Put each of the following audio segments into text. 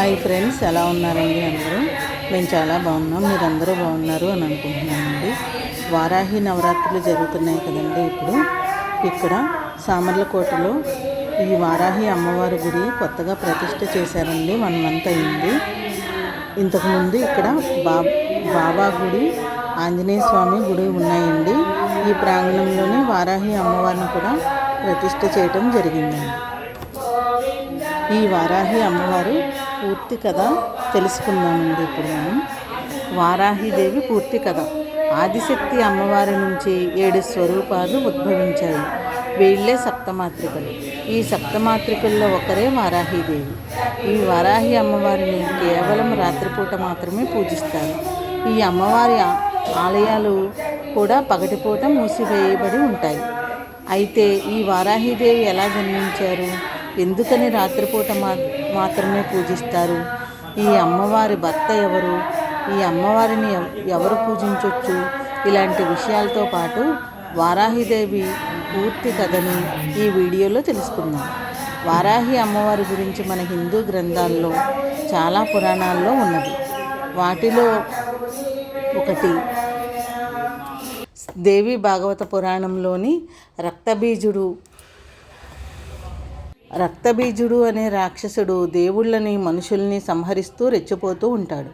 Hi friends ఎలా ఉన్నారండి అందరూ? మేము చాలా బాగున్నాం మీరు అందరూ బాగున్నారు అని అనుకుంటున్నానండి వారాహి నవరాత్రులు జరుగుతున్నాయి కదండి ఇప్పుడు. ఇక్కడ సామర్లకోటలో ఈ వారాహి అమ్మవారి గుడి కొత్తగా ప్రతిష్ట చేశారండి వన్ మంత్ అయింది. ఇంతకుముందు ఇక్కడ బా బాబా గుడి ఆంజనేయ స్వామి గుడి ఉన్నాయండి. ఈ ప్రాంగణంలోనే వారాహి అమ్మవారిని కూడా ప్రతిష్ట చేయటం జరిగిందండి. ఈ వారాహి అమ్మవారు పూర్తి కథ తెలుసుకుందామండి ఇప్పుడు మనం. వారాహిదేవి పూర్తి కథ. ఆదిశక్తి అమ్మవారి నుంచి ఏడు స్వరూపాలు ఉద్భవించాయి. వీళ్ళే సప్తమాత్రికలు. ఈ సప్తమాత్రికల్లో ఒకరే వారాహిదేవి. ఈ వారాహి అమ్మవారిని కేవలం రాత్రిపూట మాత్రమే పూజిస్తారు. ఈ అమ్మవారి ఆలయాలు కూడా పగటిపూట మూసివేయబడి ఉంటాయి. అయితే ఈ వారాహిదేవి ఎలా జన్మించారు? ఎందుకని రాత్రిపూట మా మాత్రమే పూజిస్తారు. ఈ అమ్మవారి భర్త ఎవరు? ఈ అమ్మవారిని ఎవరు పూజించవచ్చు ఇలాంటి విషయాలతో పాటు వారాహిదేవి పూర్తి కథని ఈ వీడియోలో తెలుసుకుందాం. వారాహి అమ్మవారి గురించి మన హిందూ గ్రంథాల్లో చాలా పురాణాల్లో ఉన్నది. వాటిలో ఒకటి దేవి భాగవత పురాణంలోని రక్తబీజుడు రక్తబీజుడు అనే రాక్షసుడు దేవుళ్ళని మనుషుల్ని సంహరిస్తూ రెచ్చిపోతూ ఉంటాడు.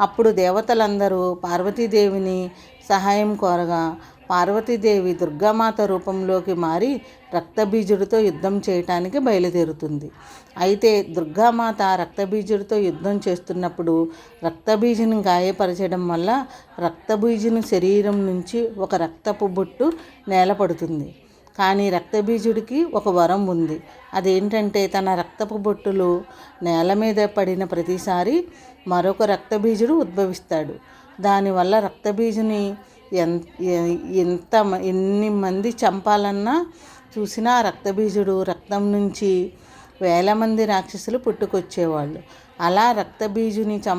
అప్పుడు దేవతలందరూ పార్వతీదేవిని సహాయం కోరగా పార్వతీదేవి దుర్గామాత రూపంలోకి మారి రక్తబీజుడితో యుద్ధం చేయటానికి బయలుదేరుతుంది. అయితే దుర్గామాత రక్తబీజుడితో యుద్ధం చేస్తున్నప్పుడు రక్తబీజుని గాయపరచడం వల్ల రక్తబీజుని శరీరం నుంచి ఒక రక్తపు బొట్టు నేలపడుతుంది. కానీ రక్తబీజుడికి ఒక వరం ఉంది. అదేంటంటే తన రక్తపు బొట్టులు నేల మీద పడిన ప్రతిసారి మరొక రక్తబీజుడు ఉద్భవిస్తాడు. దానివల్ల రక్తబీజుని ఎంత ఎన్ని మంది చంపాలన్నా చూసినా రక్తబీజుడు రక్తం నుంచి వేల మంది రాక్షసులు పుట్టుకొచ్చేవాళ్ళు. అలా రక్తబీజుని చం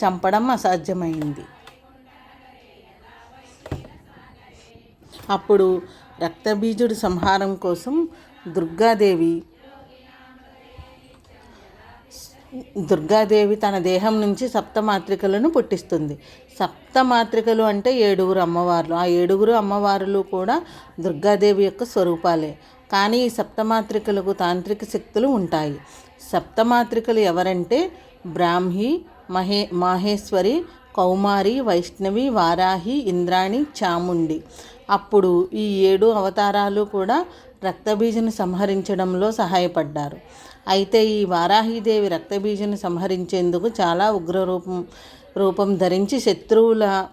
చంపడం అసాధ్యమైంది. అప్పుడు రక్తబీజుడి సంహారం కోసం దుర్గాదేవి దుర్గాదేవి తన దేహం నుంచి సప్తమాత్రికలను పుట్టిస్తుంది. సప్తమాత్రికలు అంటే ఏడుగురు అమ్మవార్లు. ఆ ఏడుగురు అమ్మవారులు కూడా దుర్గాదేవి యొక్క స్వరూపాలే. కానీ ఈ సప్తమాత్రికలకు తాంత్రిక శక్తులు ఉంటాయి. సప్తమాత్రికలు ఎవరంటే బ్రాహ్మి మహే మాహేశ్వరి కౌమారి వైష్ణవి వారాహి ఇంద్రాణి చాముండి. అప్పుడు ఈ ఏడు అవతారాలు కూడా రక్తబీజను సంహరించడంలో సహాయపడ్డారు. అయితే ఈ వారాహీదేవి రక్తబీజను సంహరించేందుకు చాలా ఉగ్ర రూపం రూపం ధరించి శత్రువుల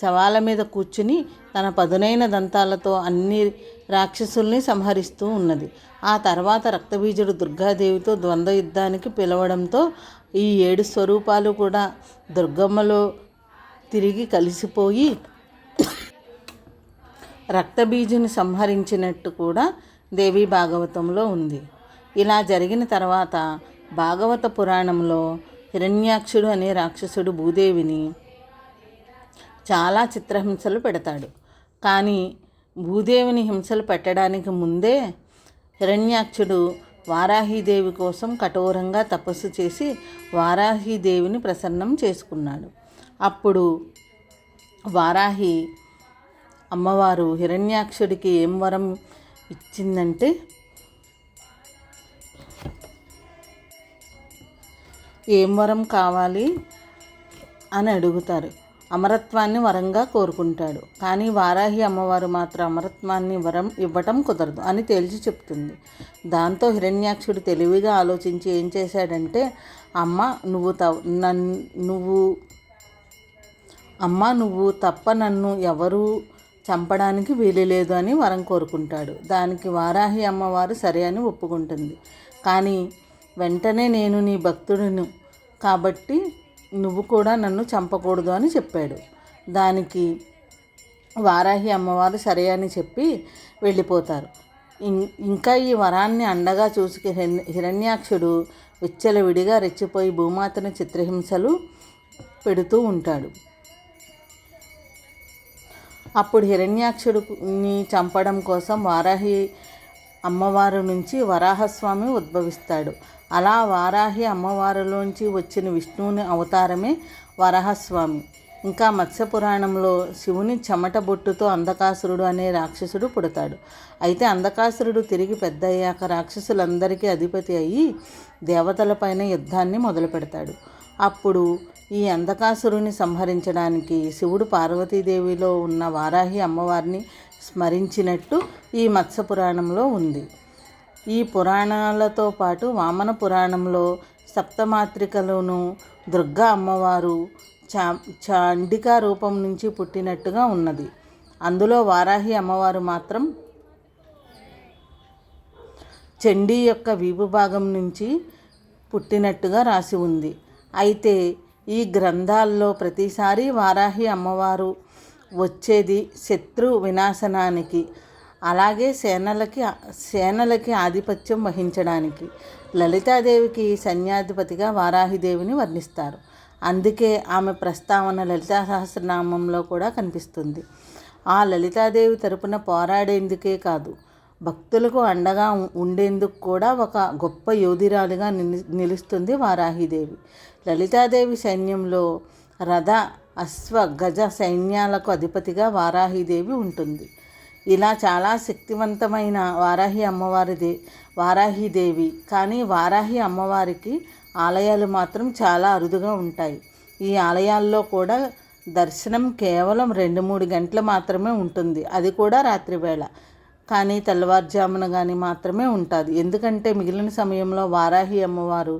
శవాల మీద కూర్చుని తన పదునైన దంతాలతో అన్ని రాక్షసుల్ని సంహరిస్తూ ఉన్నది. ఆ తర్వాత రక్తబీజుడు దుర్గాదేవితో ద్వంద్వ యుద్ధానికి పిలవడంతో ఈ ఏడు స్వరూపాలు కూడా దుర్గమ్మలో తిరిగి కలిసిపోయి రక్తబీజుని సంహరించినట్టు కూడా దేవి భాగవతంలో ఉంది. ఇలా జరిగిన తర్వాత భాగవత పురాణంలో హిరణ్యాక్షుడు అనే రాక్షసుడు భూదేవిని చాలా చిత్రహింసలు పెడతాడు. కానీ భూదేవిని హింసలు పెట్టడానికి ముందే హిరణ్యాక్షుడు వారాహీదేవి కోసం కఠోరంగా తపస్సు చేసి వారాహీదేవిని ప్రసన్నం చేసుకున్నాడు. అప్పుడు వారాహి అమ్మవారు హిరణ్యాక్షుడికి ఏం వరం ఇచ్చిందంటే ఏం వరం కావాలి? అని అడుగుతారు. అమరత్వాన్ని వరంగా కోరుకుంటాడు. కానీ వారాహి అమ్మవారు మాత్రం అమరత్వాన్ని వరం ఇవ్వటం కుదరదు అని తేల్చి చెప్తుంది. దాంతో హిరణ్యాక్షుడు తెలివిగా ఆలోచించి ఏం చేశాడంటే అమ్మ నువ్వు త నన్ నువ్వు అమ్మ నువ్వు తప్ప నన్ను ఎవరు చంపడానికి వీలు లేదు అని వరం కోరుకుంటాడు. దానికి వారాహి అమ్మవారు సరే అని ఒప్పుకుంటుంది. కానీ వెంటనే నేను నీ భక్తుడిను. కాబట్టి నువ్వు కూడా నన్ను చంపకూడదు అని చెప్పాడు. దానికి వారాహి అమ్మవారు సరే అని చెప్పి వెళ్ళిపోతారు. ఇంకా ఈ వరాన్ని అండగా చూసి హిరణ్- హిరణ్యాక్షుడు విచ్చలవిడిగా రెచ్చిపోయి భూమాతను చిత్రహింసలు పెడుతూ ఉంటాడు. అప్పుడు హిరణ్యాక్షుడిని చంపడం కోసం వారాహి అమ్మవారు నుంచి వరాహస్వామి ఉద్భవిస్తాడు. అలా వారాహి అమ్మవారిలోంచి వచ్చిన విష్ణువుని అవతారమే వరాహస్వామి. ఇంకా మత్స్య పురాణంలో శివుని చెమట బొట్టుతో అంధకాసురుడు అనే రాక్షసుడు పుడతాడు. అయితే అంధకాసురుడు తిరిగి పెద్ద అయ్యాక రాక్షసులందరికీ అధిపతి అయ్యి దేవతలపైన యుద్ధాన్ని మొదలు పెడతాడు అప్పుడు ఈ అంధకాసురుని సంహరించడానికి శివుడు పార్వతీదేవిలో ఉన్న వారాహి అమ్మవారిని స్మరించినట్టు ఈ మత్స్య పురాణంలో ఉంది. ఈ పురాణాలతో పాటు వామన పురాణంలో సప్తమాత్రికలోను దుర్గా అమ్మవారు చా చాండికా రూపం నుంచి పుట్టినట్టుగా ఉన్నది. అందులో వారాహి అమ్మవారు మాత్రం చండీ యొక్క వీపు భాగం నుంచి పుట్టినట్టుగా రాసి ఉంది. అయితే ఈ గ్రంథాల్లో ప్రతిసారి వారాహి అమ్మవారు వచ్చేది శత్రు వినాశనానికి అలాగే సేనలకి సేనలకి ఆధిపత్యం వహించడానికి. లలితాదేవికి సైన్యాధిపతిగా వారాహిదేవిని వర్ణిస్తారు. అందుకే ఆమె ప్రస్తావన లలితా సహస్రనామంలో కూడా కనిపిస్తుంది. ఆ లలితాదేవి తరపున పోరాడేందుకే కాదు భక్తులకు అండగా ఉండేందుకు కూడా ఒక గొప్ప యోధిరాలుగా నిలుస్తుంది వారాహిదేవి. లలితాదేవి సైన్యంలో రథ అశ్వ గజ సైన్యాలకు అధిపతిగా వారాహిదేవి ఉంటుంది. ఇలా చాలా శక్తివంతమైన వారాహి అమ్మవారిదే వారాహిదేవి. కానీ వారాహి అమ్మవారికి ఆలయాలు మాత్రం చాలా అరుదుగా ఉంటాయి. ఈ ఆలయాల్లో కూడా దర్శనం కేవలం రెండు మూడు గంటలు మాత్రమే ఉంటుంది. అది కూడా రాత్రివేళ. కానీ తెల్లవారుజామున కానీ మాత్రమే ఉంటుంది. ఎందుకంటే మిగిలిన సమయంలో వారాహి అమ్మవారు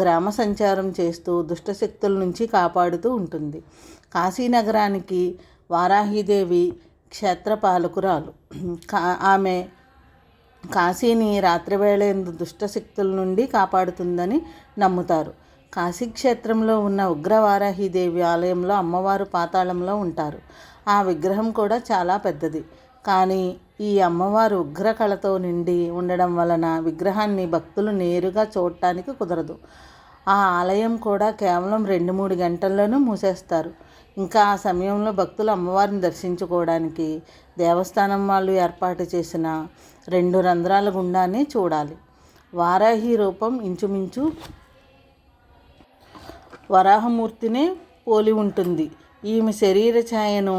గ్రామ సంచారం చేస్తూ దుష్టశక్తుల నుంచి కాపాడుతూ ఉంటుంది. కాశీనగరానికి వారాహిదేవి క్షేత్రపాలకురాలు. ఆమె కాశీని రాత్రివేళ దుష్టశక్తుల నుండి కాపాడుతుందని నమ్ముతారు. కాశీక్షేత్రంలో ఉన్న ఉగ్రవారాహిదేవి ఆలయంలో అమ్మవారు పాతాళంలో ఉంటారు. ఆ విగ్రహం కూడా చాలా పెద్దది. కానీ ఈ అమ్మవారు ఉగ్రకళతో నిండి ఉండడం వలన విగ్రహాన్ని భక్తులు నేరుగా చూడటానికి కుదరదు. ఆ ఆలయం కూడా కేవలం రెండు మూడు గంటల్లోనూ మూసేస్తారు. ఇంకా ఆ సమయంలో భక్తులు అమ్మవారిని దర్శించుకోవడానికి దేవస్థానం వాళ్ళు ఏర్పాటు చేసిన రెండు రంధ్రాల గుండానే చూడాలి. వారాహి రూపం ఇంచుమించు వరాహమూర్తినే పోలి ఉంటుంది. ఈమె శరీర ఛాయను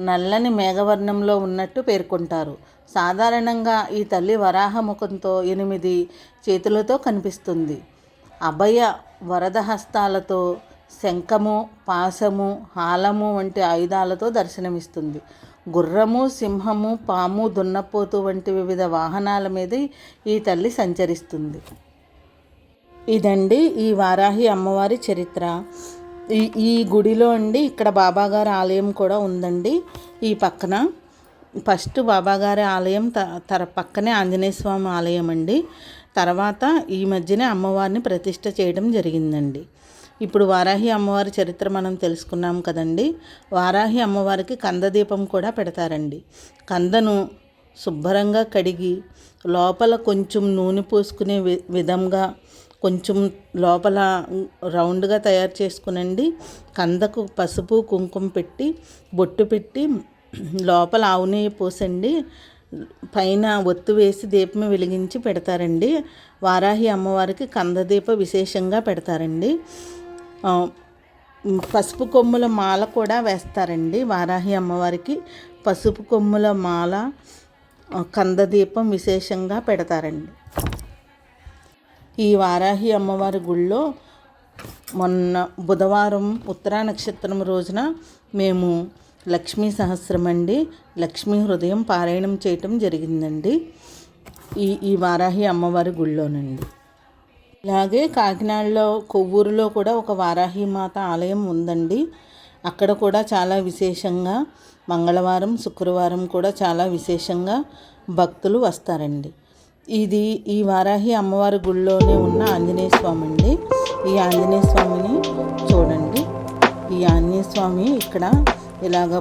నల్లని మేఘవర్ణంలో ఉన్నట్టు పేర్కొంటారు. సాధారణంగా ఈ తల్లి వరాహ ముఖంతో ఎనిమిది చేతులతో కనిపిస్తుంది. అభయ వరద హస్తాలతో శంఖము పాశము హాలము వంటి ఆయుధాలతో దర్శనమిస్తుంది. గుర్రము సింహము పాము దున్నపోతు వంటి వివిధ వాహనాల మీద ఈ తల్లి సంచరిస్తుంది. ఇదండి ఈ వారాహి అమ్మవారి చరిత్ర. ఈ ఈ గుడిలో అండి ఇక్కడ బాబాగారి ఆలయం కూడా ఉందండి ఈ పక్కన. ఫస్ట్ బాబాగారి ఆలయం త తర పక్కనే ఆంజనేయ స్వామి ఆలయం అండి. తర్వాత ఈ మధ్యనే అమ్మవారిని ప్రతిష్ట చేయడం జరిగిందండి. ఇప్పుడు వారాహి అమ్మవారి చరిత్ర మనం తెలుసుకున్నాం కదండి. వారాహి అమ్మవారికి కందదీపం కూడా పెడతారండి. కందను శుభ్రంగా కడిగి లోపల కొంచెం నూనె పోసుకునే విధంగా కొంచెం లోపల రౌండ్గా తయారు చేసుకునండి. కందకు పసుపు కుంకుమ పెట్టి బొట్టు పెట్టి లోపల ఆవు నెయ్యి పోసండి. పైన ఒత్తు వేసి దీపం వెలిగించి పెడతారండి. వారాహి అమ్మవారికి కందదీప విశేషంగా పెడతారండి. పసుపు కొమ్ముల మాల కూడా వేస్తారండి వారాహి అమ్మవారికి. పసుపు కొమ్ముల మాల కందదీపం విశేషంగా పెడతారండి. ఈ వారాహి అమ్మవారి గుళ్ళో మొన్న బుధవారం ఉత్తరా నక్షత్రం రోజున మేము లక్ష్మీ సహస్రం అండి లక్ష్మీ హృదయం పారాయణం చేయటం జరిగిందండి. ఈ ఈ వారాహి అమ్మవారి గుళ్ళోనండి. ఇలాగే కాకినాడలో కొవ్వూరులో కూడా ఒక వారాహి మాత ఆలయం ఉందండి. అక్కడ కూడా చాలా విశేషంగా మంగళవారం శుక్రవారం కూడా చాలా విశేషంగా భక్తులు వస్తారండి. ఇది ఈ వారాహి అమ్మవారి గుళ్ళోనే ఉన్న ఆంజనేయ స్వామి అండి. ఈ ఆంజనేయ స్వామిని చూడండి. ఈ ఆంజనేయ స్వామి ఇక్కడ ఇలాగ